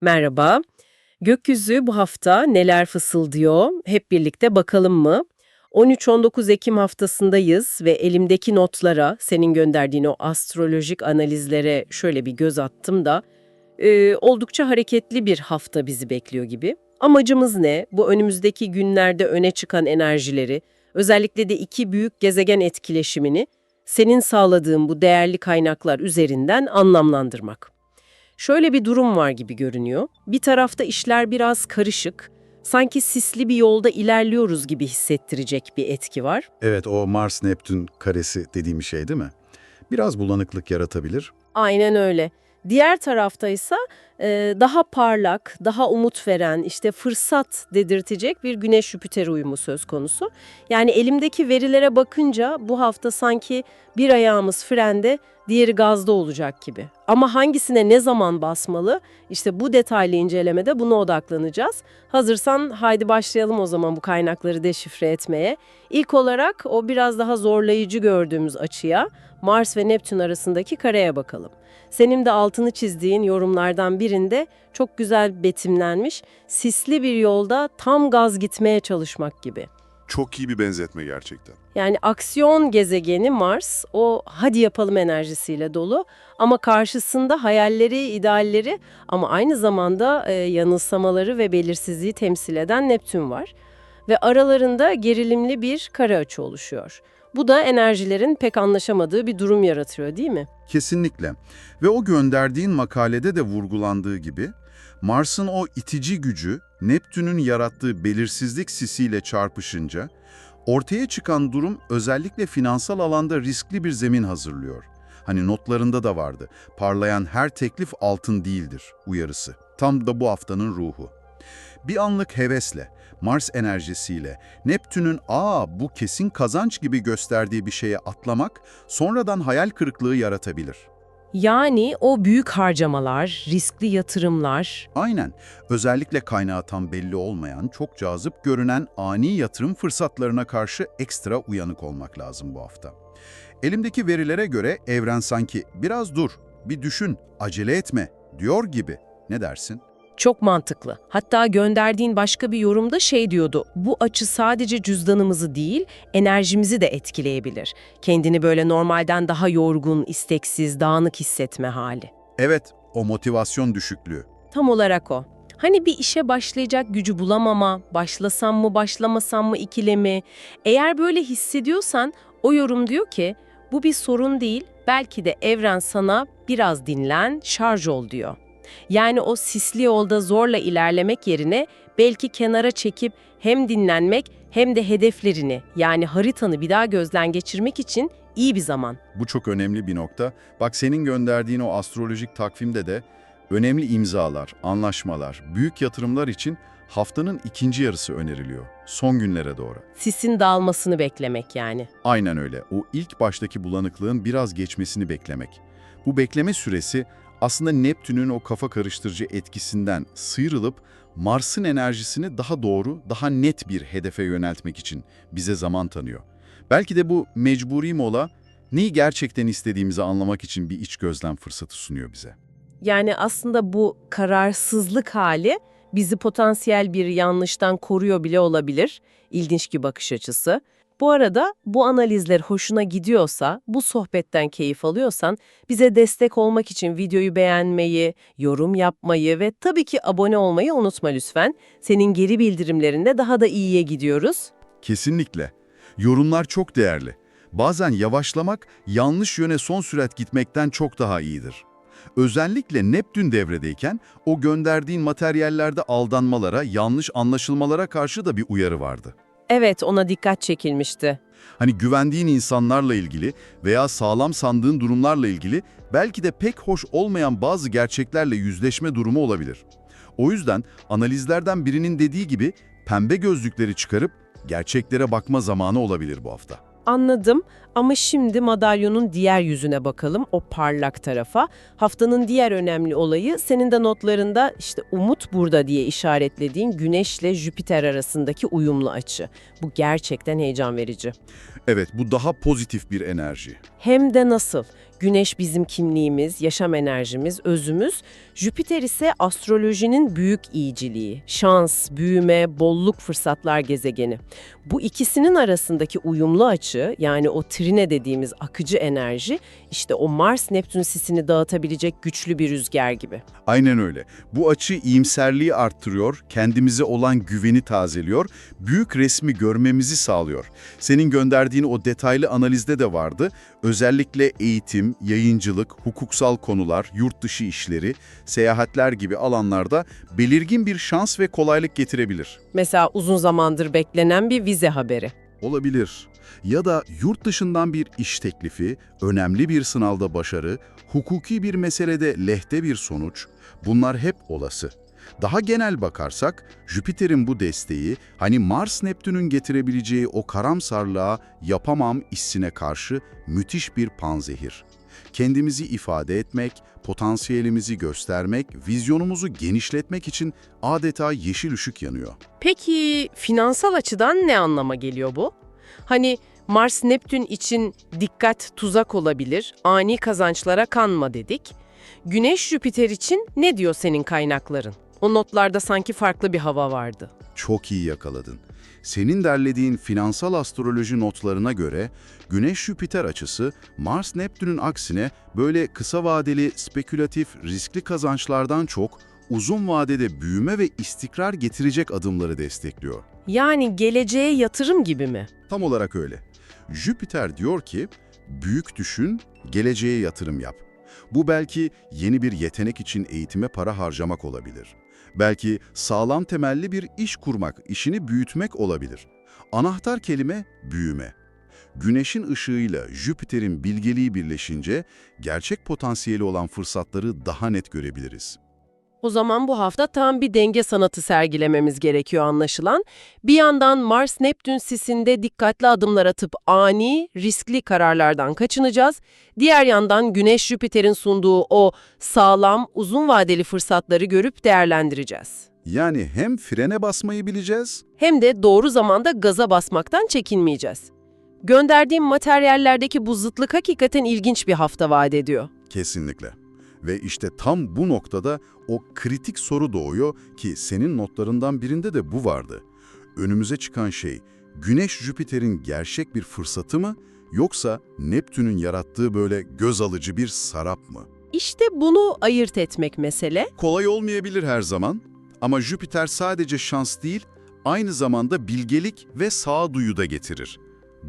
Merhaba. Gökyüzü bu hafta neler fısıldıyor? Hep birlikte bakalım mı? 13-19 Ekim haftasındayız ve elimdeki notlara, senin gönderdiğin o astrolojik analizlere şöyle bir göz attım da e, oldukça hareketli bir hafta bizi bekliyor gibi. Amacımız ne? Bu önümüzdeki günlerde öne çıkan enerjileri, özellikle de iki büyük gezegen etkileşimini senin sağladığın bu değerli kaynaklar üzerinden anlamlandırmak. Şöyle bir durum var gibi görünüyor. Bir tarafta işler biraz karışık, sanki sisli bir yolda ilerliyoruz gibi hissettirecek bir etki var. Evet o Mars-Neptün karesi dediğim şey değil mi? Biraz bulanıklık yaratabilir. Aynen öyle. Diğer tarafta ise e, daha parlak, daha umut veren, işte fırsat dedirtecek bir Güneş-Jüpiter uyumu söz konusu. Yani elimdeki verilere bakınca bu hafta sanki bir ayağımız frende, diğeri gazda olacak gibi. Ama hangisine ne zaman basmalı? İşte bu detaylı incelemede buna odaklanacağız. Hazırsan haydi başlayalım o zaman bu kaynakları deşifre etmeye. İlk olarak o biraz daha zorlayıcı gördüğümüz açıya, Mars ve Neptün arasındaki kareye bakalım. Senin de altını çizdiğin yorumlardan birinde çok güzel betimlenmiş, sisli bir yolda tam gaz gitmeye çalışmak gibi. Çok iyi bir benzetme gerçekten. Yani aksiyon gezegeni Mars o hadi yapalım enerjisiyle dolu ama karşısında hayalleri, idealleri ama aynı zamanda e, yanılsamaları ve belirsizliği temsil eden Neptün var. Ve aralarında gerilimli bir kare açı oluşuyor. Bu da enerjilerin pek anlaşamadığı bir durum yaratıyor değil mi? Kesinlikle. Ve o gönderdiğin makalede de vurgulandığı gibi Mars'ın o itici gücü Neptün'ün yarattığı belirsizlik sisiyle çarpışınca ortaya çıkan durum özellikle finansal alanda riskli bir zemin hazırlıyor. Hani notlarında da vardı. Parlayan her teklif altın değildir uyarısı. Tam da bu haftanın ruhu. Bir anlık hevesle, Mars enerjisiyle, Neptün'ün ''aa bu kesin kazanç'' gibi gösterdiği bir şeye atlamak sonradan hayal kırıklığı yaratabilir. Yani o büyük harcamalar, riskli yatırımlar, Aynen. Özellikle kaynağı tam belli olmayan, çok cazip görünen ani yatırım fırsatlarına karşı ekstra uyanık olmak lazım bu hafta. Elimdeki verilere göre evren sanki biraz dur, bir düşün, acele etme diyor gibi. Ne dersin? Çok mantıklı. Hatta gönderdiğin başka bir yorumda şey diyordu. Bu açı sadece cüzdanımızı değil, enerjimizi de etkileyebilir. Kendini böyle normalden daha yorgun, isteksiz, dağınık hissetme hali. Evet, o motivasyon düşüklüğü. Tam olarak o. Hani bir işe başlayacak gücü bulamama, başlasam mı başlamasam mı ikilemi. Eğer böyle hissediyorsan o yorum diyor ki bu bir sorun değil, belki de evren sana biraz dinlen, şarj ol diyor. Yani o sisli yolda zorla ilerlemek yerine belki kenara çekip hem dinlenmek hem de hedeflerini yani haritanı bir daha gözden geçirmek için iyi bir zaman. Bu çok önemli bir nokta. Bak senin gönderdiğin o astrolojik takvimde de önemli imzalar, anlaşmalar, büyük yatırımlar için haftanın ikinci yarısı öneriliyor. Son günlere doğru. Sisin dağılmasını beklemek yani. Aynen öyle. O ilk baştaki bulanıklığın biraz geçmesini beklemek. Bu bekleme süresi aslında Neptün'ün o kafa karıştırıcı etkisinden sıyrılıp Mars'ın enerjisini daha doğru, daha net bir hedefe yöneltmek için bize zaman tanıyor. Belki de bu mecburi mola neyi gerçekten istediğimizi anlamak için bir iç gözlem fırsatı sunuyor bize. Yani aslında bu kararsızlık hali bizi potansiyel bir yanlıştan koruyor bile olabilir. İlginç bir bakış açısı. Bu arada bu analizler hoşuna gidiyorsa, bu sohbetten keyif alıyorsan bize destek olmak için videoyu beğenmeyi, yorum yapmayı ve tabii ki abone olmayı unutma lütfen. Senin geri bildirimlerinde daha da iyiye gidiyoruz. Kesinlikle. Yorumlar çok değerli. Bazen yavaşlamak, yanlış yöne son sürat gitmekten çok daha iyidir. Özellikle Neptün devredeyken o gönderdiğin materyallerde aldanmalara, yanlış anlaşılmalara karşı da bir uyarı vardı. Evet, ona dikkat çekilmişti. Hani güvendiğin insanlarla ilgili veya sağlam sandığın durumlarla ilgili belki de pek hoş olmayan bazı gerçeklerle yüzleşme durumu olabilir. O yüzden analizlerden birinin dediği gibi pembe gözlükleri çıkarıp gerçeklere bakma zamanı olabilir bu hafta. Anladım ama şimdi madalyonun diğer yüzüne bakalım, o parlak tarafa. Haftanın diğer önemli olayı senin de notlarında işte umut burada diye işaretlediğin Güneşle Jüpiter arasındaki uyumlu açı. Bu gerçekten heyecan verici. Evet, bu daha pozitif bir enerji. Hem de nasıl? Güneş bizim kimliğimiz, yaşam enerjimiz, özümüz. Jüpiter ise astrolojinin büyük iyiciliği, şans, büyüme, bolluk fırsatlar gezegeni. Bu ikisinin arasındaki uyumlu açı yani o trine dediğimiz akıcı enerji işte o Mars-Neptün sisini dağıtabilecek güçlü bir rüzgar gibi. Aynen öyle. Bu açı iyimserliği arttırıyor, kendimize olan güveni tazeliyor, büyük resmi görmemizi sağlıyor. Senin gönderdiğin o detaylı analizde de vardı. Özellikle eğitim, yayıncılık, hukuksal konular, yurt dışı işleri, seyahatler gibi alanlarda belirgin bir şans ve kolaylık getirebilir. Mesela uzun zamandır beklenen bir vize haberi. Olabilir. Ya da yurt dışından bir iş teklifi, önemli bir sınavda başarı, hukuki bir meselede lehte bir sonuç, bunlar hep olası. Daha genel bakarsak, Jüpiter'in bu desteği, hani Mars-Neptün'ün getirebileceği o karamsarlığa, yapamam hissine karşı müthiş bir panzehir. Kendimizi ifade etmek, potansiyelimizi göstermek, vizyonumuzu genişletmek için adeta yeşil ışık yanıyor. Peki finansal açıdan ne anlama geliyor bu? Hani Mars Neptün için dikkat tuzak olabilir, ani kazançlara kanma dedik. Güneş Jüpiter için ne diyor senin kaynakların? O notlarda sanki farklı bir hava vardı. Çok iyi yakaladın. Senin derlediğin finansal astroloji notlarına göre Güneş-Jüpiter açısı Mars-Neptün'ün aksine böyle kısa vadeli, spekülatif, riskli kazançlardan çok uzun vadede büyüme ve istikrar getirecek adımları destekliyor. Yani geleceğe yatırım gibi mi? Tam olarak öyle. Jüpiter diyor ki, büyük düşün, geleceğe yatırım yap. Bu belki yeni bir yetenek için eğitime para harcamak olabilir. Belki sağlam temelli bir iş kurmak, işini büyütmek olabilir. Anahtar kelime büyüme. Güneşin ışığıyla Jüpiter'in bilgeliği birleşince gerçek potansiyeli olan fırsatları daha net görebiliriz. O zaman bu hafta tam bir denge sanatı sergilememiz gerekiyor anlaşılan. Bir yandan Mars-Neptün sisinde dikkatli adımlar atıp ani, riskli kararlardan kaçınacağız. Diğer yandan Güneş-Jüpiter'in sunduğu o sağlam, uzun vadeli fırsatları görüp değerlendireceğiz. Yani hem frene basmayı bileceğiz, Hem de doğru zamanda gaza basmaktan çekinmeyeceğiz. Gönderdiğim materyallerdeki bu zıtlık hakikaten ilginç bir hafta vaat ediyor. Kesinlikle. Ve işte tam bu noktada o kritik soru doğuyor ki senin notlarından birinde de bu vardı. Önümüze çıkan şey Güneş-Jüpiter'in gerçek bir fırsatı mı yoksa Neptün'ün yarattığı böyle göz alıcı bir sarap mı? İşte bunu ayırt etmek mesele. Kolay olmayabilir her zaman ama Jüpiter sadece şans değil, aynı zamanda bilgelik ve sağduyu da getirir.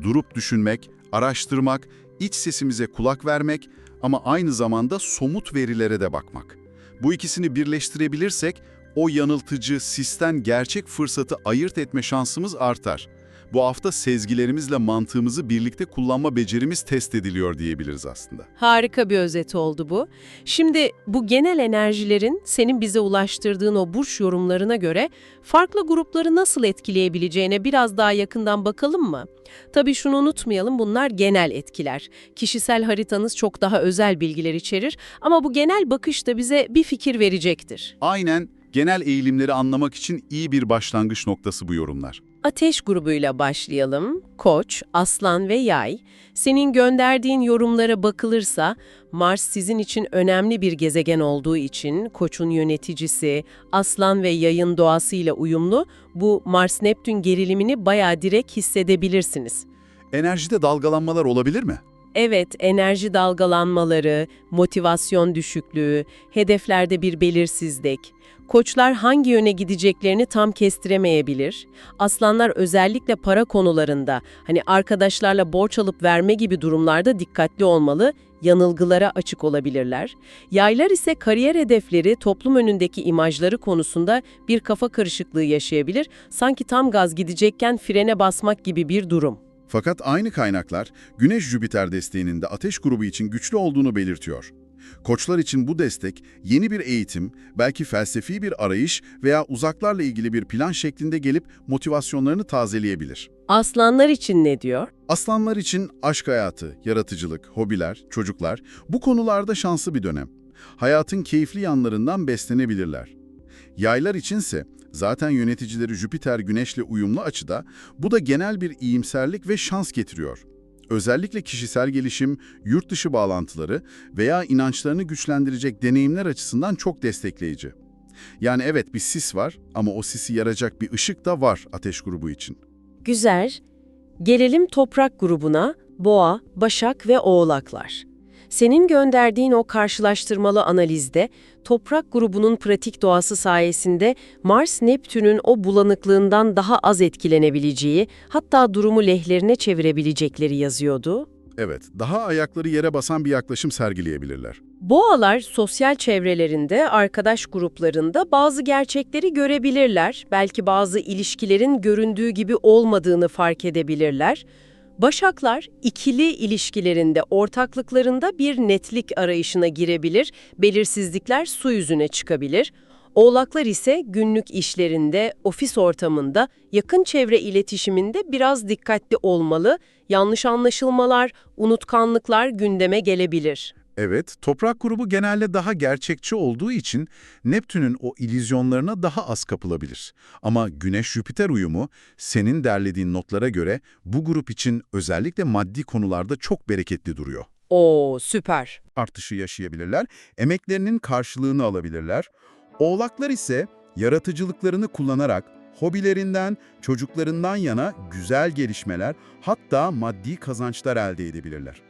Durup düşünmek, araştırmak, iç sesimize kulak vermek ama aynı zamanda somut verilere de bakmak. Bu ikisini birleştirebilirsek o yanıltıcı, sisten gerçek fırsatı ayırt etme şansımız artar. Bu hafta sezgilerimizle mantığımızı birlikte kullanma becerimiz test ediliyor diyebiliriz aslında. Harika bir özet oldu bu. Şimdi bu genel enerjilerin senin bize ulaştırdığın o burç yorumlarına göre farklı grupları nasıl etkileyebileceğine biraz daha yakından bakalım mı? Tabii şunu unutmayalım bunlar genel etkiler. Kişisel haritanız çok daha özel bilgiler içerir ama bu genel bakış da bize bir fikir verecektir. Aynen genel eğilimleri anlamak için iyi bir başlangıç noktası bu yorumlar. Ateş grubuyla başlayalım. Koç, Aslan ve Yay. Senin gönderdiğin yorumlara bakılırsa Mars sizin için önemli bir gezegen olduğu için Koç'un yöneticisi, Aslan ve Yay'ın doğasıyla uyumlu bu Mars-Neptün gerilimini bayağı direkt hissedebilirsiniz. Enerjide dalgalanmalar olabilir mi? Evet, enerji dalgalanmaları, motivasyon düşüklüğü, hedeflerde bir belirsizlik. Koçlar hangi yöne gideceklerini tam kestiremeyebilir. Aslanlar özellikle para konularında, hani arkadaşlarla borç alıp verme gibi durumlarda dikkatli olmalı, yanılgılara açık olabilirler. Yaylar ise kariyer hedefleri, toplum önündeki imajları konusunda bir kafa karışıklığı yaşayabilir, sanki tam gaz gidecekken frene basmak gibi bir durum. Fakat aynı kaynaklar Güneş-Jüpiter desteğinin de ateş grubu için güçlü olduğunu belirtiyor. Koçlar için bu destek yeni bir eğitim, belki felsefi bir arayış veya uzaklarla ilgili bir plan şeklinde gelip motivasyonlarını tazeleyebilir. Aslanlar için ne diyor? Aslanlar için aşk hayatı, yaratıcılık, hobiler, çocuklar bu konularda şanslı bir dönem. Hayatın keyifli yanlarından beslenebilirler. Yaylar içinse zaten yöneticileri Jüpiter Güneş'le uyumlu açıda bu da genel bir iyimserlik ve şans getiriyor. Özellikle kişisel gelişim, yurt dışı bağlantıları veya inançlarını güçlendirecek deneyimler açısından çok destekleyici. Yani evet bir sis var ama o sisi yaracak bir ışık da var ateş grubu için. Güzel. Gelelim toprak grubuna, boğa, başak ve oğlaklar. Senin gönderdiğin o karşılaştırmalı analizde toprak grubunun pratik doğası sayesinde Mars Neptün'ün o bulanıklığından daha az etkilenebileceği, hatta durumu lehlerine çevirebilecekleri yazıyordu. Evet, daha ayakları yere basan bir yaklaşım sergileyebilirler. Boğalar sosyal çevrelerinde, arkadaş gruplarında bazı gerçekleri görebilirler, belki bazı ilişkilerin göründüğü gibi olmadığını fark edebilirler. Başaklar ikili ilişkilerinde, ortaklıklarında bir netlik arayışına girebilir, belirsizlikler su yüzüne çıkabilir. Oğlaklar ise günlük işlerinde, ofis ortamında, yakın çevre iletişiminde biraz dikkatli olmalı, yanlış anlaşılmalar, unutkanlıklar gündeme gelebilir. Evet, toprak grubu genelde daha gerçekçi olduğu için Neptün'ün o illüzyonlarına daha az kapılabilir. Ama Güneş-Jüpiter uyumu, senin derlediğin notlara göre bu grup için özellikle maddi konularda çok bereketli duruyor. Oo, süper. Artışı yaşayabilirler, emeklerinin karşılığını alabilirler. Oğlaklar ise yaratıcılıklarını kullanarak hobilerinden, çocuklarından yana güzel gelişmeler, hatta maddi kazançlar elde edebilirler.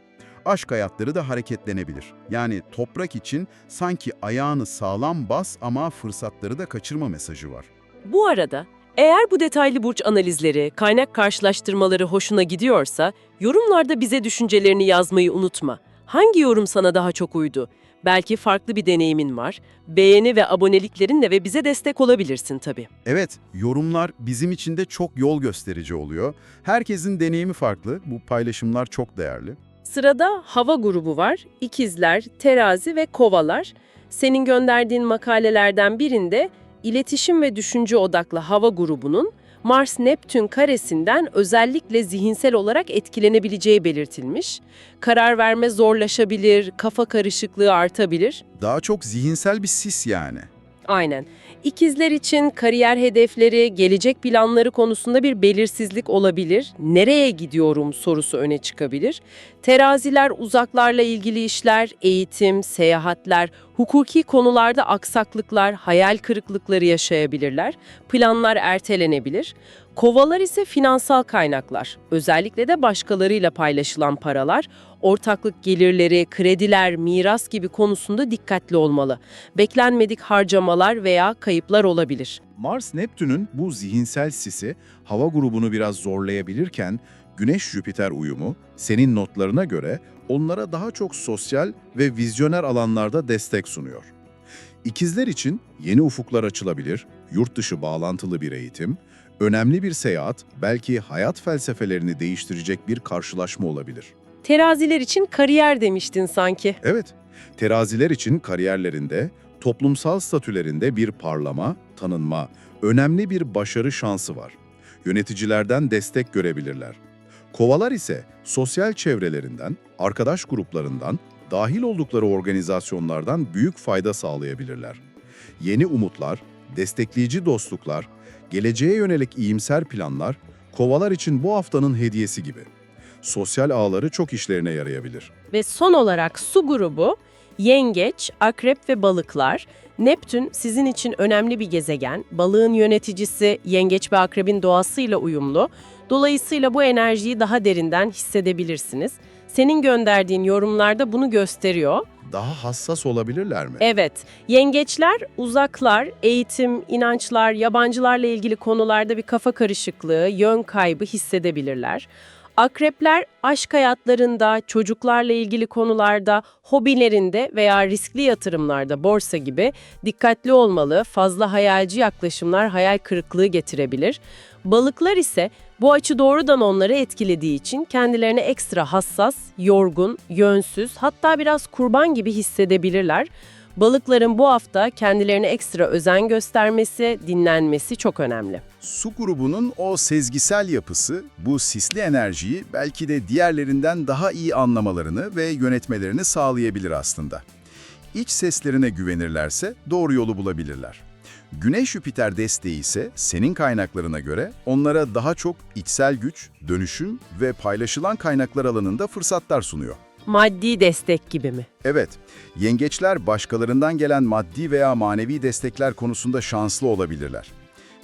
Aşk hayatları da hareketlenebilir. Yani toprak için sanki ayağını sağlam bas ama fırsatları da kaçırma mesajı var. Bu arada eğer bu detaylı burç analizleri, kaynak karşılaştırmaları hoşuna gidiyorsa yorumlarda bize düşüncelerini yazmayı unutma. Hangi yorum sana daha çok uydu? Belki farklı bir deneyimin var. Beğeni ve aboneliklerinle ve bize destek olabilirsin tabii. Evet, yorumlar bizim için de çok yol gösterici oluyor. Herkesin deneyimi farklı, bu paylaşımlar çok değerli. Sırada hava grubu var. İkizler, terazi ve kovalar. Senin gönderdiğin makalelerden birinde iletişim ve düşünce odaklı hava grubunun Mars-Neptün karesinden özellikle zihinsel olarak etkilenebileceği belirtilmiş. Karar verme zorlaşabilir, kafa karışıklığı artabilir. Daha çok zihinsel bir sis yani. Aynen. İkizler için kariyer hedefleri, gelecek planları konusunda bir belirsizlik olabilir. Nereye gidiyorum sorusu öne çıkabilir. Teraziler uzaklarla ilgili işler, eğitim, seyahatler, hukuki konularda aksaklıklar, hayal kırıklıkları yaşayabilirler. Planlar ertelenebilir. Kovalar ise finansal kaynaklar, özellikle de başkalarıyla paylaşılan paralar, ortaklık gelirleri, krediler, miras gibi konusunda dikkatli olmalı. Beklenmedik harcamalar veya kayıplar olabilir. Mars-Neptün'ün bu zihinsel sisi hava grubunu biraz zorlayabilirken Güneş-Jüpiter uyumu senin notlarına göre onlara daha çok sosyal ve vizyoner alanlarda destek sunuyor. İkizler için yeni ufuklar açılabilir, yurt dışı bağlantılı bir eğitim, önemli bir seyahat, belki hayat felsefelerini değiştirecek bir karşılaşma olabilir. Teraziler için kariyer demiştin sanki. Evet, teraziler için kariyerlerinde, toplumsal statülerinde bir parlama, tanınma, önemli bir başarı şansı var. Yöneticilerden destek görebilirler. Kovalar ise sosyal çevrelerinden, arkadaş gruplarından, dahil oldukları organizasyonlardan büyük fayda sağlayabilirler. Yeni umutlar, destekleyici dostluklar, geleceğe yönelik iyimser planlar, kovalar için bu haftanın hediyesi gibi. Sosyal ağları çok işlerine yarayabilir. Ve son olarak su grubu, yengeç, akrep ve balıklar. Neptün sizin için önemli bir gezegen. Balığın yöneticisi yengeç ve akrebin doğasıyla uyumlu. Dolayısıyla bu enerjiyi daha derinden hissedebilirsiniz. Senin gönderdiğin yorumlarda bunu gösteriyor. Daha hassas olabilirler mi? Evet, yengeçler, uzaklar, eğitim, inançlar, yabancılarla ilgili konularda bir kafa karışıklığı, yön kaybı hissedebilirler. Akrepler aşk hayatlarında, çocuklarla ilgili konularda, hobilerinde veya riskli yatırımlarda borsa gibi dikkatli olmalı, fazla hayalci yaklaşımlar hayal kırıklığı getirebilir. Balıklar ise bu açı doğrudan onları etkilediği için kendilerini ekstra hassas, yorgun, yönsüz hatta biraz kurban gibi hissedebilirler. Balıkların bu hafta kendilerine ekstra özen göstermesi, dinlenmesi çok önemli. Su grubunun o sezgisel yapısı, bu sisli enerjiyi belki de diğerlerinden daha iyi anlamalarını ve yönetmelerini sağlayabilir aslında. İç seslerine güvenirlerse doğru yolu bulabilirler. Güneş-Jüpiter desteği ise senin kaynaklarına göre onlara daha çok içsel güç, dönüşüm ve paylaşılan kaynaklar alanında fırsatlar sunuyor. Maddi destek gibi mi? Evet, yengeçler başkalarından gelen maddi veya manevi destekler konusunda şanslı olabilirler.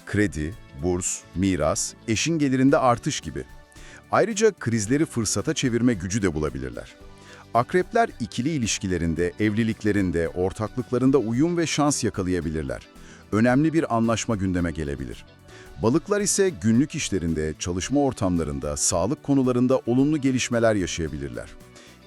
Kredi, burs, miras, eşin gelirinde artış gibi. Ayrıca krizleri fırsata çevirme gücü de bulabilirler. Akrepler ikili ilişkilerinde, evliliklerinde, ortaklıklarında uyum ve şans yakalayabilirler. Önemli bir anlaşma gündeme gelebilir. Balıklar ise günlük işlerinde, çalışma ortamlarında, sağlık konularında olumlu gelişmeler yaşayabilirler.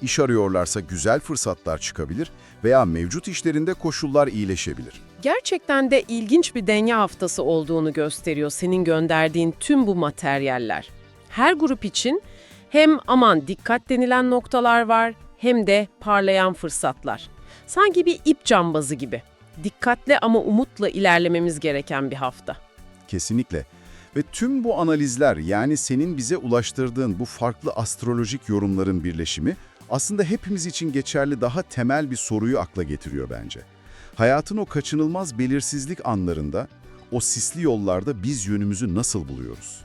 İş arıyorlarsa güzel fırsatlar çıkabilir veya mevcut işlerinde koşullar iyileşebilir. Gerçekten de ilginç bir denge haftası olduğunu gösteriyor senin gönderdiğin tüm bu materyaller. Her grup için hem aman dikkat denilen noktalar var hem de parlayan fırsatlar. Sanki bir ip cambazı gibi. Dikkatli ama umutla ilerlememiz gereken bir hafta. Kesinlikle. Ve tüm bu analizler yani senin bize ulaştırdığın bu farklı astrolojik yorumların birleşimi aslında hepimiz için geçerli daha temel bir soruyu akla getiriyor bence. Hayatın o kaçınılmaz belirsizlik anlarında, o sisli yollarda biz yönümüzü nasıl buluyoruz?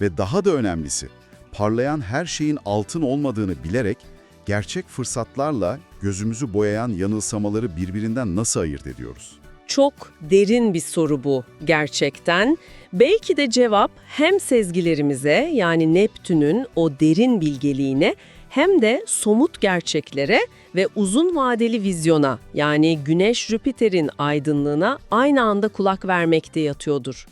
Ve daha da önemlisi, parlayan her şeyin altın olmadığını bilerek gerçek fırsatlarla gözümüzü boyayan yanılsamaları birbirinden nasıl ayırt ediyoruz? Çok derin bir soru bu gerçekten. Belki de cevap hem sezgilerimize yani Neptün'ün o derin bilgeliğine hem de somut gerçeklere ve uzun vadeli vizyona yani Güneş-Jüpiter'in aydınlığına aynı anda kulak vermekte yatıyordur.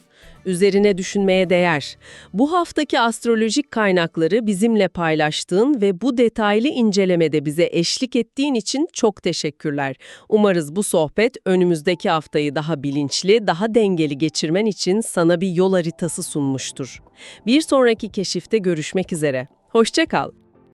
Üzerine düşünmeye değer. Bu haftaki astrolojik kaynakları bizimle paylaştığın ve bu detaylı incelemede bize eşlik ettiğin için çok teşekkürler. Umarız bu sohbet önümüzdeki haftayı daha bilinçli, daha dengeli geçirmen için sana bir yol haritası sunmuştur. Bir sonraki keşifte görüşmek üzere. Hoşça kal.